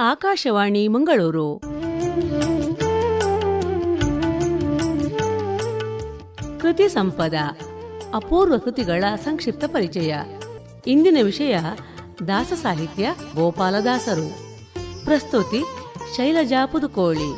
ಆಕಾಶವಾಣಿ ಮಂಗಳೂರು. ಕೃತಿ ಸಂಪದ, ಅಪೂರ್ವ ಕೃತಿಗಳ ಸಂಕ್ಷಿಪ್ತ ಪರಿಚಯ. ಇಂದಿನ ವಿಷಯ ದಾಸ ಸಾಹಿತ್ಯ ಗೋಪಾಲದಾಸರು ಪ್ರಸ್ತುತಿ ಶೈಲಜಾ ಪುದುಕೋಳಿ.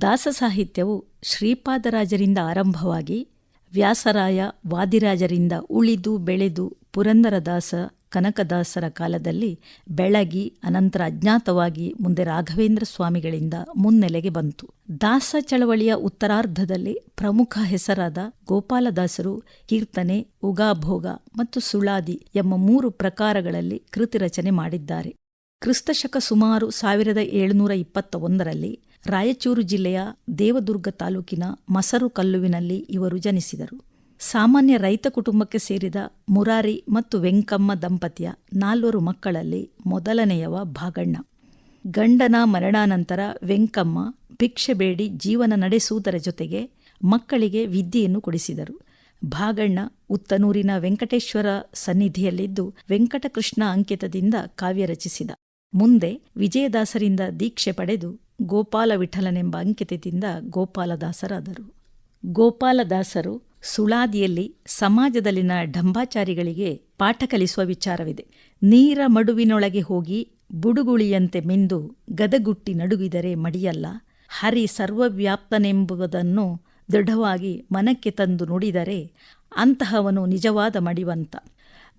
ದಾಸ ಸಾಹಿತ್ಯವು ಶ್ರೀಪಾದರಾಜರಿಂದ ಆರಂಭವಾಗಿ ವ್ಯಾಸರಾಯ ವಾದಿರಾಜರಿಂದ ಉಳಿದು ಬೆಳೆದು ಪುರಂದರದಾಸ ಕನಕದಾಸರ ಕಾಲದಲ್ಲಿ ಬೆಳಗಿ ಅನಂತರ ಅಜ್ಞಾತವಾಗಿ ಮುಂದೆ ರಾಘವೇಂದ್ರ ಸ್ವಾಮಿಗಳಿಂದ ಮುನ್ನೆಲೆಗೆ ಬಂತು. ದಾಸ ಚಳವಳಿಯ ಉತ್ತರಾರ್ಧದಲ್ಲಿ ಪ್ರಮುಖ ಹೆಸರಾದ ಗೋಪಾಲದಾಸರು ಕೀರ್ತನೆ, ಉಗಾಭೋಗ ಮತ್ತು ಸುಳಾದಿ ಎಂಬ ಮೂರು ಪ್ರಕಾರಗಳಲ್ಲಿ ಕೃತಿ ರಚನೆ ಮಾಡಿದ್ದಾರೆ. ಕ್ರಿಸ್ತಶಕ ಸುಮಾರು ಸಾವಿರದ ಏಳುನೂರ ಇಪ್ಪತ್ತ ಒಂದರಲ್ಲಿ ರಾಯಚೂರು ಜಿಲ್ಲೆಯ ದೇವದುರ್ಗ ತಾಲೂಕಿನ ಮಸರು ಕಲ್ಲುವಿನಲ್ಲಿ ಇವರು ಜನಿಸಿದರು. ಸಾಮಾನ್ಯ ರೈತ ಕುಟುಂಬಕ್ಕೆ ಸೇರಿದ ಮುರಾರಿ ಮತ್ತು ವೆಂಕಮ್ಮ ದಂಪತಿಯ ನಾಲ್ವರು ಮಕ್ಕಳಲ್ಲಿ ಮೊದಲನೆಯವ ಭಾಗಣ್ಣ. ಗಂಡನ ಮರಣಾನಂತರ ವೆಂಕಮ್ಮ ಭಿಕ್ಷೆ ಬೇಡಿ ಜೀವನ ನಡೆಸುವುದರ ಜೊತೆಗೆ ಮಕ್ಕಳಿಗೆ ವಿದ್ಯೆಯನ್ನು ಕೊಡಿಸಿದರು. ಭಾಗಣ್ಣ ಉತ್ತನೂರಿನ ವೆಂಕಟೇಶ್ವರ ಸನ್ನಿಧಿಯಲ್ಲಿದ್ದು ವೆಂಕಟಕೃಷ್ಣ ಅಂಕಿತದಿಂದ ಕಾವ್ಯ ರಚಿಸಿದ. ಮುಂದೆ ವಿಜಯದಾಸರಿಂದ ದೀಕ್ಷೆ ಪಡೆದು ಗೋಪಾಲ ವಿಠಲನೆಂಬ ಅಂಕಿತದಿಂದ ಗೋಪಾಲದಾಸರಾದರು. ಗೋಪಾಲದಾಸರು ಸುಳಾದಿಯಲ್ಲಿ ಸಮಾಜದಲ್ಲಿನ ಢಂಬಾಚಾರಿಗಳಿಗೆ ಪಾಠ ಕಲಿಸುವ ವಿಚಾರವಿದೆ. ನೀರ ಮಡುವಿನೊಳಗೆ ಹೋಗಿ ಬುಡುಗುಳಿಯಂತೆ ಮಿಂದು ಗದಗುಟ್ಟಿ ನಡುಗಿದರೆ ಮಡಿಯಲ್ಲ. ಹರಿ ಸರ್ವವ್ಯಾಪ್ತನೆಂಬುದನ್ನು ದೃಢವಾಗಿ ಮನಕ್ಕೆ ತಂದು ನುಡಿದರೆ ಅಂತಹವನು ನಿಜವಾದ ಮಡಿವಂತ.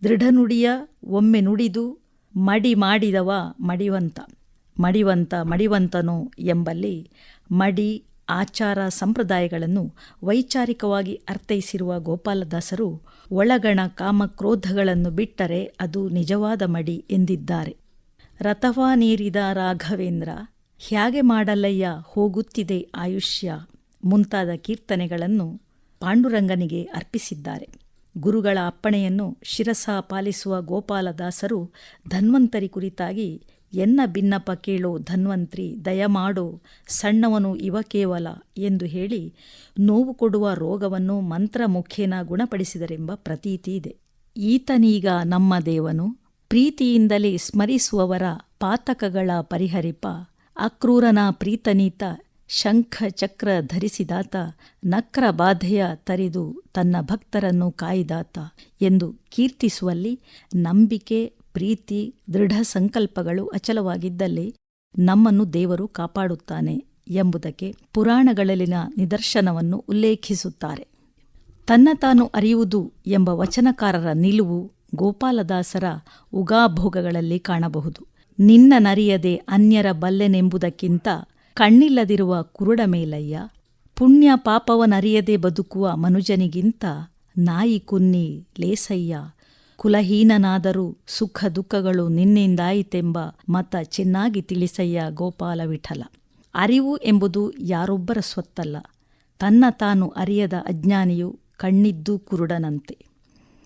ದೃಢನುಡಿಯ ಒಮ್ಮೆ ನುಡಿದು ಮಡಿ ಮಾಡಿದವ ಮಡಿವಂತ. ಮಡಿವಂತ ಮಡಿವಂತನು ಎಂಬಲ್ಲಿ ಮಡಿ ಆಚಾರ ಸಂಪ್ರದಾಯಗಳನ್ನು ವೈಚಾರಿಕವಾಗಿ ಅರ್ಥೈಸಿರುವ ಗೋಪಾಲದಾಸರು, ಒಳಗಣ ಕಾಮಕ್ರೋಧಗಳನ್ನು ಬಿಟ್ಟರೆ ಅದು ನಿಜವಾದ ಮಡಿ ಎಂದಿದ್ದಾರೆ. ರಥವಾ ನೀರಿದ ರಾಘವೇಂದ್ರ, ಹ್ಯಾಗೆ ಮಾಡಲಯ್ಯ ಹೋಗುತ್ತಿದೆ ಆಯುಷ್ಯ ಮುಂತಾದ ಕೀರ್ತನೆಗಳನ್ನು ಪಾಂಡುರಂಗನಿಗೆ ಅರ್ಪಿಸಿದ್ದಾರೆ. ಗುರುಗಳ ಅಪ್ಪಣೆಯನ್ನು ಶಿರಸ ಪಾಲಿಸುವ ಗೋಪಾಲದಾಸರು ಧನ್ವಂತರಿ ಕುರಿತಾಗಿ ಎನ್ನ ಭಿನ್ನಪ್ಪ ಕೇಳೋ ಧನ್ವಂತ್ರಿ, ದಯಮಾಡು ಸಣ್ಣವನು ಇವ ಕೇವಲ ಎಂದು ಹೇಳಿ ನೋವು ಕೊಡುವ ರೋಗವನ್ನು ಮಂತ್ರ ಮುಖೇನ ಗುಣಪಡಿಸಿದರೆಂಬ ಪ್ರತೀತಿ ಇದೆ. ಈತನೀಗ ನಮ್ಮ ದೇವನು ಪ್ರೀತಿಯಿಂದಲೇ ಸ್ಮರಿಸುವವರ ಪಾತಕಗಳ ಪರಿಹರಿಪ, ಅಕ್ರೂರನ ಪ್ರೀತನೀತ ಶಂಖ ಚಕ್ರ ಧರಿಸಿದಾತ ನಕ್ರ ಬಾಧೆಯ ತರಿದು ತನ್ನ ಭಕ್ತರನ್ನು ಕಾಯಿದಾತ ಎಂದು ಕೀರ್ತಿಸುವಲ್ಲಿ ನಂಬಿಕೆ, ಪ್ರೀತಿ, ದೃಢ ಸಂಕಲ್ಪಗಳು ಅಚಲವಾಗಿದ್ದಲ್ಲಿ ನಮ್ಮನ್ನು ದೇವರು ಕಾಪಾಡುತ್ತಾನೆ ಎಂಬುದಕ್ಕೆ ಪುರಾಣಗಳಲ್ಲಿನ ನಿದರ್ಶನವನ್ನು ಉಲ್ಲೇಖಿಸುತ್ತಾರೆ. ತನ್ನ ತಾನು ಅರಿಯುವುದು ಎಂಬ ವಚನಕಾರರ ನಿಲುವು ಗೋಪಾಲದಾಸರ ಉಗಾಭೋಗಗಳಲ್ಲಿ ಕಾಣಬಹುದು. ನಿನ್ನ ನರಿಯದೆ ಅನ್ಯರ ಬಲ್ಲೆನೆಂಬುದಕ್ಕಿಂತ ಕಣ್ಣಿಲ್ಲದಿರುವ ಕುರುಡ ಮೇಲಯ್ಯ, ಪುಣ್ಯ ಪಾಪವನರಿಯದೆ ಬದುಕುವ ಮನುಜನಿಗಿಂತ ನಾಯಿ ಕುನ್ನಿ ಲೇಸಯ್ಯ, ಕುಲಹೀನನಾದರೂ ಸುಖ ದುಃಖಗಳು ನಿನ್ನಿಂದಾಯಿತೆಂಬ ಮತ ಚೆನ್ನಾಗಿ ತಿಳಿಸಯ್ಯ ಗೋಪಾಲ ವಿಠಲ. ಅರಿವು ಎಂಬುದು ಯಾರೊಬ್ಬರ ಸ್ವತ್ತಲ್ಲ. ತನ್ನ ತಾನು ಅರಿಯದ ಅಜ್ಞಾನಿಯು ಕಣ್ಣಿದ್ದು ಕುರುಡನಂತೆ.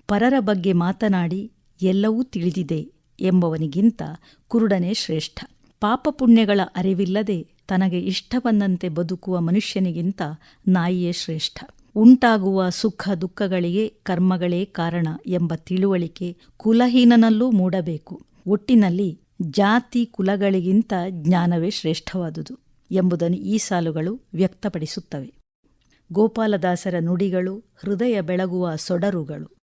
ಪರರ ಬಗ್ಗೆ ಮಾತನಾಡಿ ಎಲ್ಲವೂ ತಿಳಿದಿದೆ ಎಂಬವನಿಗಿಂತ ಕುರುಡನೇ ಶ್ರೇಷ್ಠ. ಪಾಪ ಪುಣ್ಯಗಳ ಅರಿವಿಲ್ಲದೆ ತನಗೆ ಇಷ್ಟ ಬಂದಂತೆ ಬದುಕುವ ಮನುಷ್ಯನಿಗಿಂತ ನಾಯಿಯೇ ಶ್ರೇಷ್ಠ. ಉಂಟಾಗುವ ಸುಖ ದುಃಖಗಳಿಗೆ ಕರ್ಮಗಳೇ ಕಾರಣ ಎಂಬ ತಿಳುವಳಿಕೆ ಕುಲಹೀನನಲ್ಲೂ ಮೂಡಬೇಕು. ಒಟ್ಟಿನಲ್ಲಿ ಜಾತಿ ಕುಲಗಳಿಗಿಂತ ಜ್ಞಾನವೇ ಶ್ರೇಷ್ಠವಾದುದು ಎಂಬುದನ್ನು ಈ ಸಾಲುಗಳು ವ್ಯಕ್ತಪಡಿಸುತ್ತವೆ. ಗೋಪಾಲದಾಸರ ನುಡಿಗಳು ಹೃದಯ ಬೆಳಗುವ ಸೊಡರುಗಳು.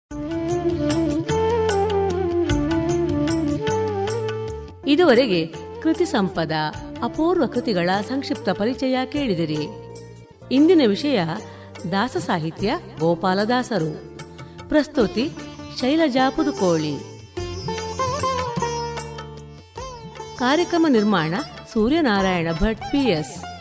ಇದುವರೆಗೆ ಕೃತಿ ಸಂಪದ ಅಪೂರ್ವ ಕೃತಿಗಳ ಸಂಕ್ಷಿಪ್ತ ಪರಿಚಯ ಕೇಳಿದಿರಿ. ಇಂದಿನ ವಿಷಯ ದಾಸ ಸಾಹಿತ್ಯ ಗೋಪಾಲದಾಸರು ಪ್ರಸ್ತುತಿ ಶೈಲಜಾ ಪುದುಕೋಳಿ. ಕಾರ್ಯಕ್ರಮ ನಿರ್ಮಾಣ ಸೂರ್ಯನಾರಾಯಣ ಭಟ್ ಪಿಎಸ್